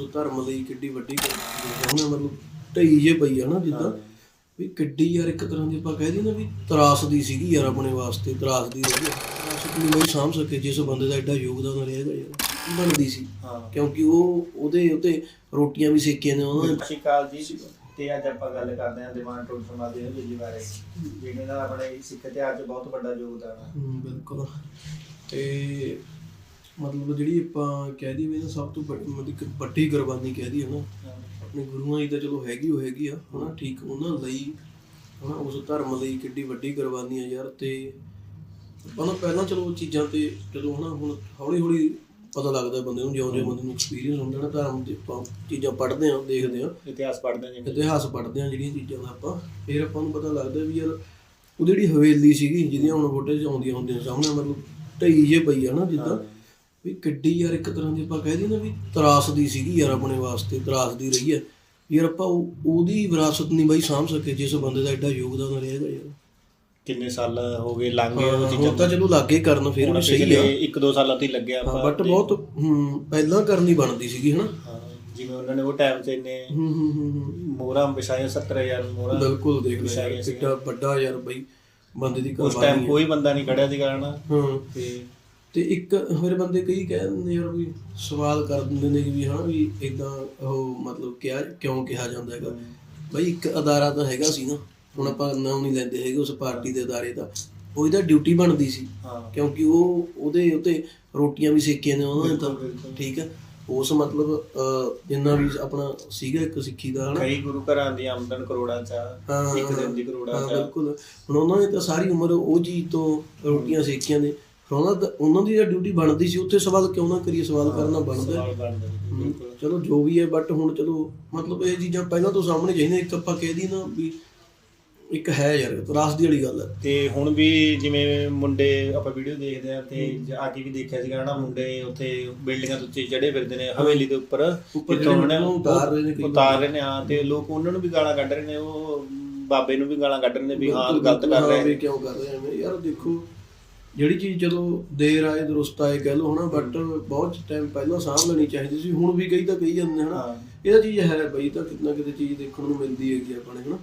ਉਸ ਧਰਮ ਲਈ ਕਿੱਡੀ ਵੱਡੀ ਉਹਨੇ ਮਤਲਬ ਢਈ ਜੇ ਪਈ ਆ ਨਾ ਜਿੱਦਾਂ। ਵੀ ਕਿੱਡੀ ਯਾਰ ਇੱਕ ਤਰ੍ਹਾਂ ਦੀ ਆਪਾਂ ਕਹਿ ਦਈਏ ਨਾ ਵੀ ਤਰਾਸਦੀ ਸੀਗੀ ਯਾਰ ਆਪਣੇ ਵਾਸਤੇ ਤਰਾਸਦੀ ਰਹੀ ਹੈ ਤਰਾਸਦੀ ਨੂੰ ਨਹੀਂ ਸਾਂਭ ਸਕੇ ਜਿਸ ਬੰਦੇ ਦਾ ਐਡਾ ਯੋਗਦਾਨ ਰਹੇਗਾ ਯਾਰ। ਬਣਦੀ ਸੀ। ਹਾਂ। ਕਿਉਂਕਿ ਉਹ ਉਹਦੇ ਉਤੇ ਰੋਟੀਆਂ ਵੀ ਸੇਕੀਆਂ ਨੇ ਉਹਨਾਂ ਨੇ। ਅਕਾਲ ਜੀ। ਤੇ ਅੱਜ ਆਪਾਂ ਗੱਲ ਕਰਦੇ ਹਾਂ ਦੀਵਾਨ ਟੋਲ ਸਮਾਦੇ ਦੇ ਜੀ ਬਾਰੇ। ਜਿਹਨੇ ਦਾ ਆਪਣੇ ਸਿੱਖ ਇਤਿਹਾਸ 'ਚ ਬਹੁਤ ਵੱਡਾ ਯੋਗਦਾਨ ਹੈ ਬਿਲਕੁਲ। ਤੇ ਮਤਲਬ ਜਿਹੜੀ ਆਪਾਂ ਕਹਿ ਦਈਏ ਵੀ ਨਾ ਸਭ ਤੋਂ ਵੱਡੀ ਮਤਲਬ ਵੱਡੀ ਕੁਰਬਾਨੀ ਕਹਿ ਦਈਏ ਨਾ ਆਪਣੇ ਗੁਰੂਆਂ ਦੀ ਤਾਂ ਚਲੋ ਹੈਗੀ ਉਹ ਹੈਗੀ ਆ ਹਨਾ ਠੀਕ ਉਹਨਾਂ ਲਈ ਹਨਾ ਉਸ ਧਰਮ ਲਈ ਕਿੱਡੀ ਵੱਡੀ ਕੁਰਬਾਨੀ ਆ ਯਾਰ ਤੇ ਆਪਾਂ ਨੂੰ ਪਹਿਲਾਂ ਚਲੋ ਚੀਜ਼ਾਂ ਤੇ ਜਦੋਂ ਹਨਾ ਹੁਣ ਹੌਲੀ ਹੌਲੀ ਪਤਾ ਲੱਗਦਾ ਬੰਦੇ ਨੂੰ ਜਿਉਂ ਜਿਉਂ ਬੰਦੇ ਨੂੰ ਐਕਸਪੀਰੀਅੰਸ ਹੁੰਦਾ ਨਾ ਧਰਮ ਦੇ ਆਪਾਂ ਚੀਜ਼ਾਂ ਪੜ੍ਹਦੇ ਆ ਦੇਖਦੇ ਆ ਇਤਿਹਾਸ ਪੜ੍ਹਦੇ ਜਿਵੇਂ। ਇਤਿਹਾਸ ਪੜ੍ਹਦੇ ਆ ਜਿਹੜੀਆਂ ਚੀਜ਼ਾਂ ਦਾ ਆਪਾਂ ਫਿਰ ਆਪਾਂ ਨੂੰ ਪਤਾ ਲੱਗਦਾ ਵੀ ਯਾਰ ਉਹ ਜਿਹੜੀ ਹਵੇਲੀ ਸੀਗੀ ਜਿਹਦੀਆਂ ਹੁਣ ਫੋਟੋਜ਼ ਆਉਂਦੀਆਂ ਹੁੰਦੀਆਂ ਸਾਹਮਣੇ ਮਤਲਬ ਢਈ ਜੇ ਪਈ ਆ ਨਾ ਜਿੱਦਾਂ ਵੀ ਕਿੱਡੀ ਯਾਰ ਇੱਕ ਤਰ੍ਹਾਂ ਦੀ ਆਪਾਂ ਕਹਿ ਦਈਏ ਨਾ ਵੀ ਤਰਾਸਦੀ ਸੀਗੀ ਯਾਰ ਆਪਣੇ ਵਾਸਤੇ ਤਰਾਸਦੀ ਰਹੀ ਹੈ। ਯਾਰ ਆਪਾਂ ਉਹ- ਉਹਦੀ ਵਿਰਾਸਤ ਨਹੀਂ ਬਾਈ ਸਾਂਭ ਸਕੇ ਜਿਸ ਬੰਦੇ ਦਾ ਐਡਾ ਯੋਗਦਾਨ ਰਹੇਗਾ ਯਾਰ। ਕਿੰਨੇ ਸਾਲ ਹੋ ਗਏ ਲੰਘ ਗਏ ਉਹ ਚੀਜ਼ਾਂ ਹੁਣ ਤਾਂ ਚਲੋ ਲਾਗੇ ਕਰਨ ਫਿਰ ਵੀ ਸਹੀ ਆ। ਪਿਛਲੇ 1-2 ਸਾਲਾਂ ਤੋਂ ਹੀ ਲੱਗਿਆ ਆਪਾਂ ਬਟ ਬਹੁਤ ਪਹਿਲਾਂ ਕਰਨੀ ਬਣਦੀ ਸੀਗੀ ਹਨਾ। ਹਾਂ, ਜਿਵੇਂ ਉਹਨਾਂ ਨੇ ਉਹ ਟਾਈਮ 'ਚ ਇੰਨੇ ਹੂੰ ਹੂੰ ਹੂੰ ਹੂੰ। ਮੋਹਰਾਂ ਵਿਛਾਈਆਂ 70000 ਮੋਹਰਾਂ ਬਿਲਕੁਲ ਦੇਖ ਲੈ ਯਾਰ। ਕਿੱਡਾ ਵੱਡਾ ਯਾਰ ਬਈ ਬੰਦੇ ਦੀ ਉਸ ਟਾਈਮ ਕੋਈ ਬੰਦਾ ਨਹੀਂ ਖੜਿਆ ਸੀਗਾ ਹਨਾ। ਹਾਂ। ਤੇ ਤੇ ਇੱਕ ਫਿਰ ਬੰਦੇ ਕਈ ਕਹਿ ਦਿੰਦੇ ਯਾਰ ਵੀ ਸਵਾਲ ਕਰ ਦਿੰਦੇ ਨੇ ਕਿ ਵੀ ਹਾਂ ਵੀ ਇਦਾਂ ਉਹ ਮਤਲਬ ਕਿਹਾ ਕਿਉਂ ਕਿਹਾ ਜਾਂਦਾ ਹੈਗਾ? ਬਈ ਇੱਕ ਅਦਾਰਾ ਤਾਂ ਹੈਗਾ ਸੀ ਨਾ ਹੁਣ ਆਪਾਂ ਨਾਮ ਨਹੀਂ ਲੈਂਦੇ ਹੈਗੇ ਉਸ ਪਾਰਟੀ ਦੇ ਅਦਾਰੇ ਦਾ ਉਹ ਇਹਦਾ ਡਿਊਟੀ ਬਣਦੀ ਸੀ ਕਿਉਂਕਿ ਉਹ ਉਹਦੇ ਉਤੇ ਰੋਟੀਆਂ ਵੀ ਸੇਕੀਆਂ ਨੇ ਉਹਨਾਂ ਨੇ ਤਾਂ। ਠੀਕ ਹੈ? ਉਸ ਮਤਲਬ ਜਿੰਨਾ ਵੀ ਆਪਣਾ ਸੀਗਾ ਇੱਕ ਸਿੱਖੀ ਦਾ ਹਨਾ? ਕਈ ਗੁਰੂ ਘਰਾਂ ਦੀ ਆਮਦਨ ਕਰੋੜਾਂ ਚ ਇੱਕ ਦਿਨ ਦੀ ਕਰੋੜਾਂ ਚ। ਬਿਲਕੁਲ। ਹੁਣ ਉਹਨਾਂ ਨੇ ਤਾਂ ਸਾਰੀ ਉਮਰ ਉਹ ਚੀਜ਼ ਤੋਂ ਰੋਟੀਆਂ ਸੇਕੀਆਂ ਨੇ। ਉਹਨਾਂ ਦਾ ਉਹਨਾਂ ਦੀ ਜਿਹੜਾ ਡਿਊਟੀ ਬਣਦੀ ਸੀ ਉੱਥੇ ਸਵਾਲ ਕਿਉਂ ਨਾ ਕਰੀਏ? ਸਵਾਲ ਕਰਨਾ ਬਣਦਾ। ਬਿਲਕੁਲ। ਚਲੋ ਜੋ ਵੀ ਹੈ ਬਟ ਹੁਣ ਚਲੋ ਮਤਲਬ ਇਹ ਚੀਜ਼ਾਂ ਪਹਿਲਾਂ ਤੋਂ ਸਾਹਮਣੇ ਚਾਹੀਦੀਆਂ ਇੱਕ ਆਪਾਂ ਕਹਿ ਦੀ ਨਾ ਵੀ ਇੱਕ ਹੈ ਯਾਰ ਤਰਾਸਦੀ ਵਾਲੀ ਗੱਲ ਹੈ। ਤੇ ਹੁਣ ਵੀ ਜਿਵੇਂ ਮੁੰਡੇ ਆਪਾਂ ਵੀਡੀਓ ਦੇਖਦੇ ਆ ਤੇ ਆ ਕੇ ਵੀ ਦੇਖਿਆ ਸੀਗਾ ਨਾ ਮੁੰਡੇ ਉੱਥੇ ਬਿਲਡਿੰਗਾਂ ਤੋਂ ਚੜੇ ਫਿਰਦੇ ਨੇ ਹਵੇਲੀ ਦੇ ਉੱਪਰ ਉੱਪਰ ਉਹਨੇ ਨੂੰ ਉਤਾਰ ਰਹੇ ਨੇ ਉਤਾਰ ਰਹੇ ਨੇ ਆ ਤੇ ਲੋਕ ਉਹਨਾਂ ਨੂੰ ਵੀ ਗਾਲਾਂ ਕੱਢ ਰਹੇ ਨੇ ਉਹ ਬਾਬੇ ਨੂੰ ਵੀ ਗਾਲਾਂ ਕੱਢ ਰਹੇ ਨੇ ਵੀ ਹਾਂ ਗਲਤ ਕਰ ਰਹੇ ਹਾਂ, ਵੀ ਨੇ। ਕਿਉਂ ਕਰ ਰਹੇ ਐਵੇਂ ਯਾਰ ਦੇਖੋ ਜਿਹੜੀ ਚੀਜ਼ ਚਲੋ ਦੇਰ ਆਏ ਦਰੁਸਤ ਆਏ ਕਹਿ ਲਓ ਹਨਾ ਬਟ ਬਹੁਤ ਟਾਈਮ ਪਹਿਲਾਂ ਸਾਂਭ ਲੈਣੀ ਚਾਹੀਦੀ ਸੀ ਹੁਣ ਵੀ ਕਈ ਤਾਂ ਕਹੀ ਜਾਂਦੇ ਹਨਾ। ਇਹਦਾ ਚੀਜ਼ ਹੈ ਬਈ ਤਾਂ ਕਿਤਨਾ ਕਿਤੇ ਚੀਜ਼ ਦੇਖਣ ਨੂੰ ਮਿਲਦੀ ਹੈਗੀ ਆਪਾਂ ਨੇ ਹਨਾ।